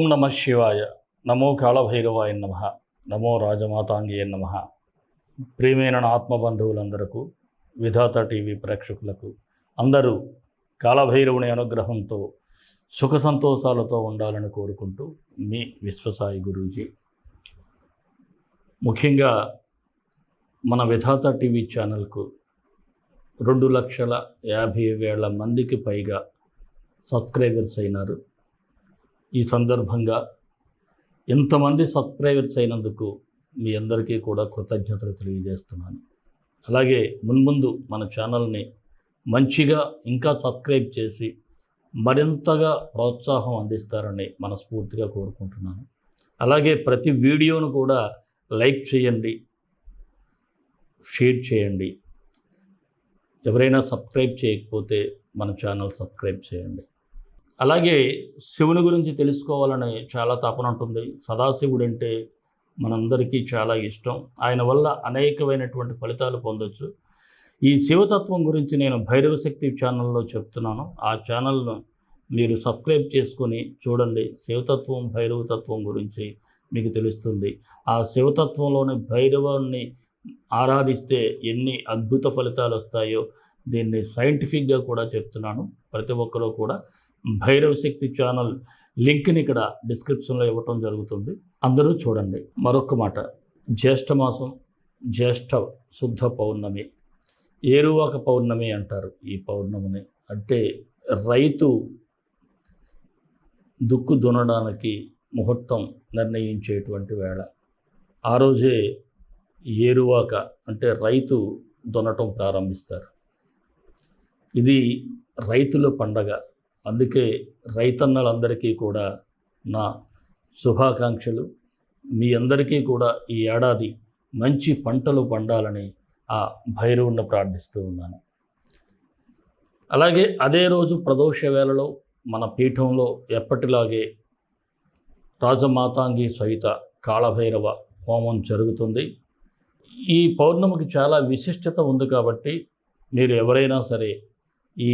ఓం నమ శివాయ. నమో కాళభైరవాయ నమ. నమో రాజమాతాంగియ నమ. ప్రియమైన ఆత్మబంధువులందరకు విధాత టీవీ ప్రేక్షకులకు అందరూ కాళభైరవుని అనుగ్రహంతో సుఖ సంతోషాలతో ఉండాలని కోరుకుంటూ మీ విశ్వసాయి గురూజీ. ముఖ్యంగా మన విధాత టీవీ ఛానల్కు రెండు లక్షల యాభై వేల మందికి పైగా సబ్స్క్రైబర్స్ అయినారు. ఈ సందర్భంగా ఇంతమంది సబ్స్క్రైబర్స్ అయినందుకు మీ అందరికీ కూడా కృతజ్ఞతలు తెలియజేస్తున్నాను. అలాగే మున్ముందు మన ఛానల్ని మంచిగా ఇంకా సబ్స్క్రైబ్ చేసి మరింతగా ప్రోత్సాహం అందిస్తారని మనస్ఫూర్తిగా కోరుకుంటున్నాను. అలాగే ప్రతి వీడియోను కూడా లైక్ చేయండి షేర్ చేయండి. ఎవరైనా సబ్స్క్రైబ్ చేయకపోతే మన ఛానల్ సబ్స్క్రైబ్ చేయండి. అలాగే శివుని గురించి తెలుసుకోవాలని చాలా తపన ఉంటుంది. సదాశివుడు అంటే మనందరికీ చాలా ఇష్టం. ఆయన వల్ల అనేకమైనటువంటి ఫలితాలు పొందొచ్చు. ఈ శివతత్వం గురించి నేను భైరవ శక్తి ఛానల్లో చెప్తున్నాను. ఆ ఛానల్ను మీరు సబ్స్క్రైబ్ చేసుకొని చూడండి. శివతత్వం భైరవతత్వం గురించి మీకు తెలుస్తుంది. ఆ శివతత్వంలోని భైరవాన్ని ఆరాధిస్తే ఎన్ని అద్భుత ఫలితాలు వస్తాయో దీన్ని సైంటిఫిక్గా కూడా చెప్తున్నాను. ప్రతి ఒక్కరూ కూడా భైరవ శక్తి ఛానల్ లింక్ని ఇక్కడ డిస్క్రిప్షన్లో ఇవ్వటం జరుగుతుంది. అందరూ చూడండి. మరొక మాట. జ్యేష్ఠ మాసం జ్యేష్ఠ శుద్ధ పౌర్ణమి. ఏరువాక పౌర్ణమి అంటారు ఈ పౌర్ణమిని. అంటే రైతు దుక్కు దున్నడానికి ముహూర్తం నిర్ణయించేటువంటి వేళ. ఆ రోజే ఏరువాక అంటే రైతు దున్నటం ప్రారంభిస్తారు. ఇది రైతుల పండగ. అందుకే రైతన్నలందరికీ కూడా నా శుభాకాంక్షలు. మీ అందరికీ కూడా ఈ ఏడాది మంచి పంటలు పండాలని ఆ భైరవుణ్ణి ప్రార్థిస్తూ ఉన్నాను. అలాగే అదే రోజు ప్రదోష వేళలో మన పీఠంలో ఎప్పటిలాగే రాజమాతాంగి సహిత కాళభైరవ హోమం జరుగుతుంది. ఈ పౌర్ణమికి చాలా విశిష్టత ఉంది కాబట్టి మీరు ఎవరైనా సరే ఈ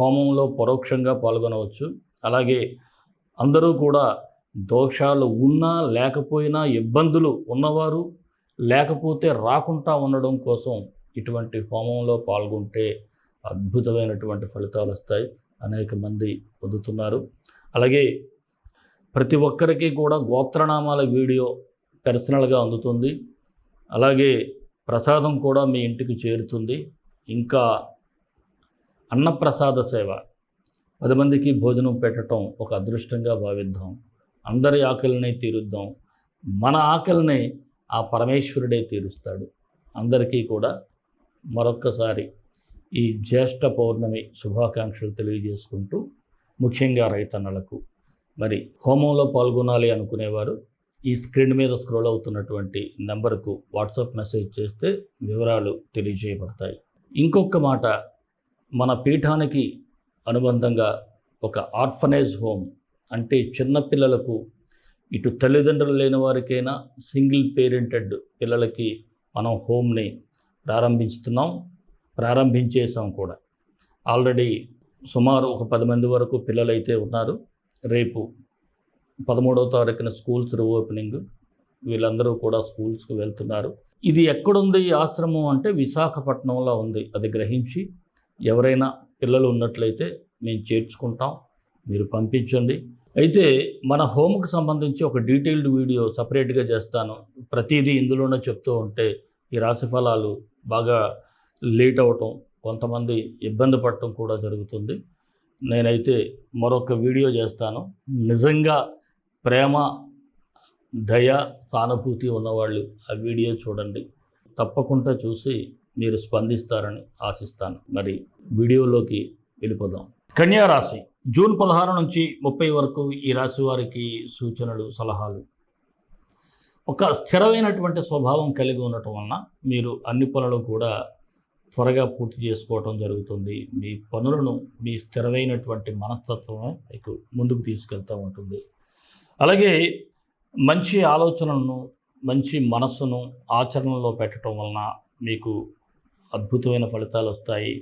హోమంలో పరోక్షంగా పాల్గొనవచ్చు. అలాగే అందరూ కూడా దోషాలు ఉన్నా లేకపోయినా ఇబ్బందులు ఉన్నవారు లేకపోతే రాకుండా ఉండడం కోసం ఇటువంటి హోమంలో పాల్గొంటే అద్భుతమైనటువంటి ఫలితాలు వస్తాయి. అనేక మంది పొందుతున్నారు. అలాగే ప్రతి ఒక్కరికి కూడా గోత్రనామాల వీడియో పర్సనల్గా అందుతుంది. అలాగే ప్రసాదం కూడా మీ ఇంటికి చేరుతుంది. ఇంకా అన్నప్రసాద సేవ. పది మందికి భోజనం పెట్టడం ఒక అదృష్టంగా భావిద్దాం. అందరి ఆకలిని తీరుద్దాం. మన ఆకలిని ఆ పరమేశ్వరుడే తీరుస్తాడు. అందరికీ కూడా మరొక్కసారి ఈ జ్యేష్ఠ పౌర్ణమి శుభాకాంక్షలు తెలియజేసుకుంటూ ముఖ్యంగా రైతన్నలకు మరి హోమంలో పాల్గొనాలి అనుకునేవారు ఈ స్క్రీన్ మీద స్క్రోల్ అవుతున్నటువంటి నెంబర్కు వాట్సాప్ మెసేజ్ చేస్తే వివరాలు తెలియజేయబడతాయి. ఇంకొక మాట మన పీఠానికి అనుబంధంగా ఒక ఆర్ఫనేజ్ హోమ్ అంటే చిన్నపిల్లలకు ఇటు తల్లిదండ్రులు లేని వారికైనా సింగిల్ పేరెంటెడ్ పిల్లలకి మనం హోమ్ని ప్రారంభిస్తున్నాం ప్రారంభించేసాం కూడా. ఆల్రెడీ సుమారు ఒక పది మంది వరకు పిల్లలైతే ఉన్నారు. రేపు పదమూడవ తారీఖున స్కూల్స్ రీఓపెనింగ్ వీళ్ళందరూ కూడా స్కూల్స్కి వెళ్తున్నారు. ఇది ఎక్కడుంది ఈ ఆశ్రమం అంటే విశాఖపట్నంలో ఉంది అది గ్రహించి ఎవరైనా పిల్లలు ఉన్నట్లయితే మేము చేర్చుకుంటాం మీరు పంపించండి. అయితే మన హోమ్కి సంబంధించి ఒక డీటెయిల్డ్ వీడియో సపరేట్గా చేస్తాను. ప్రతిదీ ఇందులోనే చెప్తూ ఉంటే ఈ రాశి ఫలాలు బాగా లేట్ అవటం కొంతమంది ఇబ్బంది పడటం కూడా జరుగుతుంది. నేనైతే మరొక వీడియో చేస్తాను. నిజంగా ప్రేమ దయ సానుభూతి ఉన్నవాళ్ళు ఆ వీడియో చూడండి. తప్పకుండా చూసి మీరు స్పందిస్తారని ఆశిస్తాను. మరి వీడియోలోకి వెళ్ళిపోదాం. కన్యా రాశి. జూన్ పదహారు నుంచి ముప్పై వరకు ఈ రాశి వారికి సూచనలు సలహాలు. ఒక స్థిరమైనటువంటి స్వభావం కలిగి ఉండటం వలన మీరు అన్ని పనులు కూడా త్వరగా పూర్తి చేసుకోవటం జరుగుతుంది. మీ పనులను మీ స్థిరమైనటువంటి మనస్తత్వం మీకు ముందుకు తీసుకెళ్తూ ఉంటుంది. అలాగే మంచి ఆలోచనలను మంచి మనస్సును ఆచరణలో పెట్టడం వలన మీకు అద్భుతమైన ఫలితాలు వస్తాయి.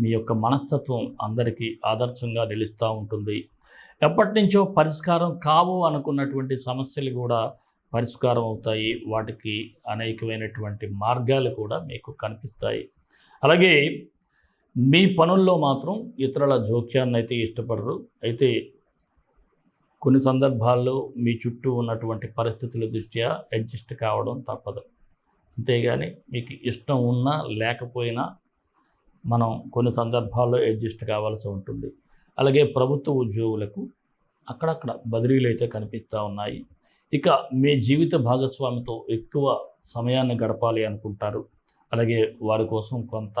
మీ యొక్క మనస్తత్వం అందరికీ ఆదర్శంగా నిలుస్తూ ఉంటుంది. ఎప్పటి నుంచో పరిష్కారం కావు అనుకున్నటువంటి సమస్యలు కూడా పరిష్కారం అవుతాయి. వాటికి అనేకమైనటువంటి మార్గాలు కూడా మీకు కనిపిస్తాయి. అలాగే మీ పనుల్లో మాత్రం ఇతరుల జోక్యాన్ని అయితే ఇష్టపడరు. అయితే కొన్ని సందర్భాల్లో మీ చుట్టూ ఉన్నటువంటి పరిస్థితుల దృష్ట్యా అడ్జస్ట్ కావడం తప్పదు. అంతేగాని మీకు ఇష్టం ఉన్నా లేకపోయినా మనం కొన్ని సందర్భాల్లో అడ్జస్ట్ కావాల్సి ఉంటుంది. అలాగే ప్రభుత్వ ఉద్యోగులకు అక్కడక్కడ బదిలీలు అయితే కనిపిస్తూ ఉన్నాయి. ఇక మీ జీవిత భాగస్వామితో ఎక్కువ సమయాన్ని గడపాలి అనుకుంటారు. అలాగే వారి కోసం కొంత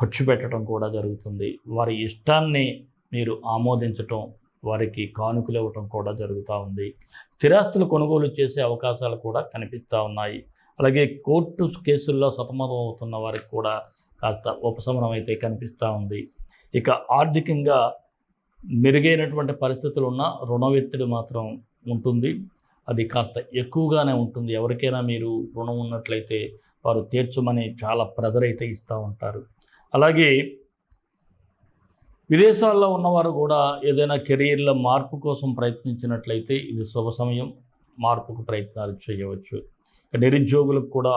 ఖర్చు పెట్టడం కూడా జరుగుతుంది. వారి ఇష్టాన్ని మీరు ఆమోదించటం వారికి కానుకలు ఇవ్వటం కూడా జరుగుతూ ఉంది. స్థిరాస్తులు కొనుగోలు చేసే అవకాశాలు కూడా కనిపిస్తూ ఉన్నాయి. అలాగే కోర్టు కేసుల్లో సతమతం అవుతున్న వారికి కూడా కాస్త ఉపశమనం అయితే కనిపిస్తూ ఉంది. ఇక ఆర్థికంగా మెరుగైనటువంటి పరిస్థితులు ఉన్న రుణ ఒత్తిడి మాత్రం ఉంటుంది. అది కాస్త ఎక్కువగానే ఉంటుంది. ఎవరికైనా మీరు రుణం ఉన్నట్లయితే వారు తీర్చమని చాలా ప్రెజర్ అయితే ఇస్తూ ఉంటారు. అలాగే విదేశాల్లో ఉన్నవారు కూడా ఏదైనా కెరీర్లో మార్పు కోసం ప్రయత్నించినట్లయితే ఇది శుభ సమయం. మార్పుకు ప్రయత్నాలు చేయవచ్చు. నిరుద్యోగులకు కూడా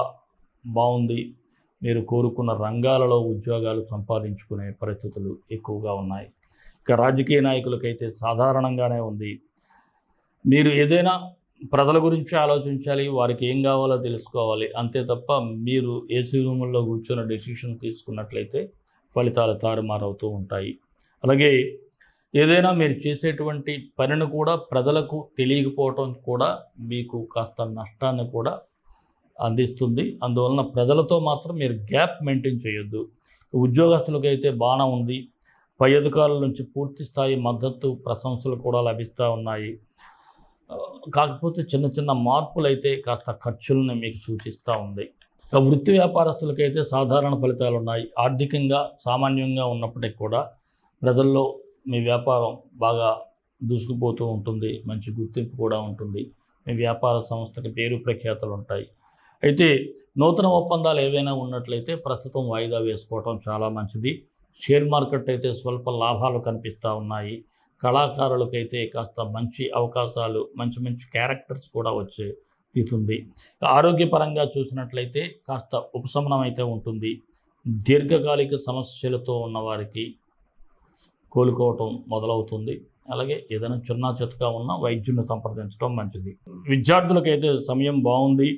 బాగుంది. మీరు కోరుకున్న రంగాలలో ఉద్యోగాలు సంపాదించుకునే పరిస్థితులు ఎక్కువగా ఉన్నాయి. ఇక రాజకీయ నాయకులకైతే సాధారణంగానే ఉంది. మీరు ఏదైనా ప్రజల గురించి ఆలోచించాలి వారికి ఏం కావాలో తెలుసుకోవాలి అంతే తప్ప మీరు ఏసీ రూముల్లో కూర్చొని డెసిషన్ తీసుకున్నట్లయితే ఫలితాలు తారుమారవుతూ ఉంటాయి. అలాగే ఏదైనా మీరు చేసేటువంటి పనిని కూడా ప్రజలకు తెలియకపోవటం కూడా మీకు కాస్త నష్టాన్ని కూడా అందిస్తుంది. అందువలన ప్రజలతో మాత్రం మీరు గ్యాప్ మెయింటైన్ చేయొద్దు. ఉద్యోగస్తులకు అయితే బాగా ఉంది. పై అధికారుల నుంచి పూర్తి స్థాయి మద్దతు ప్రశంసలు కూడా లభిస్తూ ఉన్నాయి. కాకపోతే చిన్న చిన్న మార్పులు అయితే కాస్త ఖర్చులను మీకు సూచిస్తూ ఉంది. వృత్తి వృత్తి వ్యాపారస్తులకైతే సాధారణ ఫలితాలు ఉన్నాయి ఆర్థికంగా సామాన్యంగా ఉన్నప్పటికీ కూడా ప్రజల్లో మీ వ్యాపారం బాగా దూసుకుపోతూ ఉంటుంది. మంచి గుర్తింపు కూడా ఉంటుంది. మీ వ్యాపార సంస్థకి పేరు ప్రఖ్యాతలు ఉంటాయి. అయితే నూతన ఒప్పందాలు ఏవైనా ఉన్నట్లయితే ప్రస్తుతం వాయిదా వేసుకోవటం చాలా మంచిది. షేర్ మార్కెట్ అయితే స్వల్ప లాభాలు కనిపిస్తూ ఉన్నాయి. కళాకారులకైతే కాస్త మంచి అవకాశాలు మంచి మంచి క్యారెక్టర్స్ కూడా వచ్చే తీతుంది. ఆరోగ్యపరంగా చూసినట్లయితే కాస్త ఉపశమనం అయితే ఉంటుంది. దీర్ఘకాలిక సమస్యలతో ఉన్నవారికి కోలుకోవటం మొదలవుతుంది. అలాగే ఏదైనా చిన్న చితగా ఉన్న వైద్యుని సంప్రదించడం మంచిది. విద్యార్థులకైతే సమయం బాగుంది.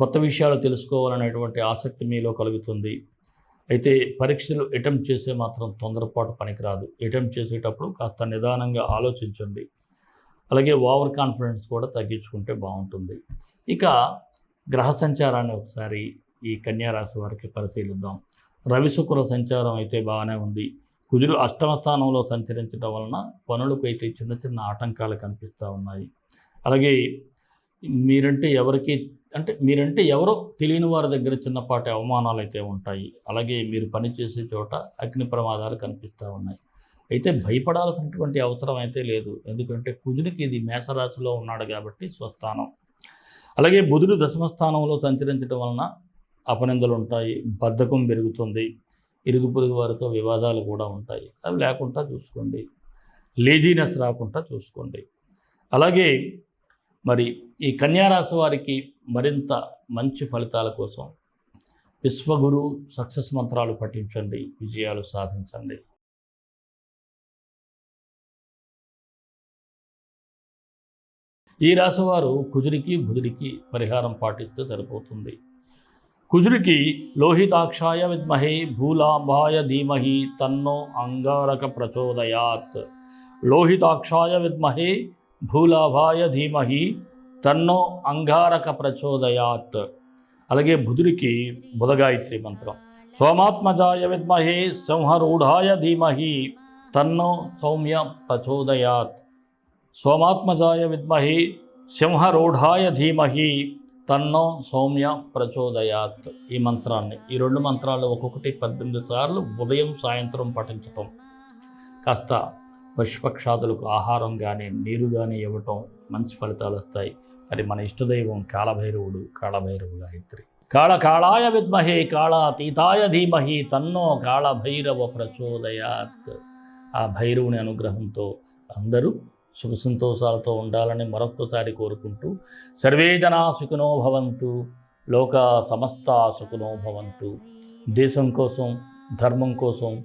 కొత్త విషయాలు తెలుసుకోవాలనేటువంటి ఆసక్తి మీలో కలుగుతుంది. అయితే పరీక్షలు అటెంప్ట్ చేసే మాత్రం తొందరపాటు పనికిరాదు. అటెంప్ట్ చేసేటప్పుడు కాస్త నిదానంగా ఆలోచించండి. అలాగే ఓవర్ కాన్ఫిడెన్స్ కూడా తగ్గించుకుంటే బాగుంటుంది. ఇక గ్రహ సంచారాన్ని ఒకసారి ఈ కన్యారాశి వారికి పరిశీలిద్దాం. రవి శుక్ర సంచారం అయితే బాగానే ఉంది. కుజుడు అష్టమ స్థానంలో సంచరించడం వలన పనులకు అయితే చిన్న చిన్న ఆటంకాలు కనిపిస్తూ ఉన్నాయి. అలాగే మీరంటే ఎవరికి అంటే మీరంటే ఎవరో తెలియని వారి దగ్గర చిన్నపాటి అవమానాలు అయితే ఉంటాయి. అలాగే మీరు పనిచేసే చోట అగ్ని ప్రమాదాలు కనిపిస్తూ ఉన్నాయి. అయితే భయపడాల్సినటువంటి అవసరం అయితే లేదు. ఎందుకంటే కుజుడికి ఇది మేషరాశిలో ఉన్నాడు కాబట్టి స్వస్థానం. అలాగే బుధుడు దశమస్థానంలో సంచరించడం వలన అపనిందలు ఉంటాయి బద్ధకం పెరుగుతుంది ఇరుగు పొరుగు వారితో వివాదాలు కూడా ఉంటాయి. అవి లేకుండా చూసుకోండి. లేజీనెస్ రాకుండా చూసుకోండి. అలాగే మరి ఈ కన్యారాశి వారికి మరింత మంచి ఫలితాల కోసం విశ్వగురు సక్సెస్ మంత్రాలు పఠించండి విజయాలు సాధించండి. ఈ రాశివారు కుజుడికి బుధుడికి పరిహారం పాటిస్తే సరిపోతుంది. కుజుడికి లోహితాక్షాయ విద్మహే భూలాంబాయ ధీమహి తన్నో అంగారక ప్రచోదయాత్. లోహితాక్షాయ విద్మహే భూలాభాయ ధీమహి తన్నో అంగారక ప్రచోదయాత్. అలాగే బుధుడికి బుధగాయత్రి మంత్రం. సోమాత్మజాయ విద్మహే సింహరూఢాయ ధీమహి తన్నో సౌమ్య ప్రచోదయాత్. సోమాత్మజాయ విద్మహి సింహరూఢాయ ధీమహి తన్నో సౌమ్య ప్రచోదయాత్. ఈ మంత్రాన్ని ఈ రెండు మంత్రాలు ఒక్కొక్కటి పద్దెనిమిది సార్లు ఉదయం సాయంత్రం పఠించటం. కాస్త పశుపక్షాదులకు ఆహారం కానీ నీరు కానీ ఇవ్వటం మంచి ఫలితాలు వస్తాయి. మరి మన ఇష్టదైవం కాళభైరవుడు కాళభైరవు గాయత్రి. కాళ కాళాయ విద్మహే కాళాతీతాయ ధీమహి తన్నో కాళభైరవ ప్రచోదయాత్. ఆ భైరవుని అనుగ్రహంతో అందరూ సుఖ సంతోషాలతో ఉండాలని మరొక్కసారి కోరుకుంటూ సర్వే జనా సుఖినో భవంతు లోక సమస్త సుఖినో భవంతు. దేశం కోసం ధర్మం కోసం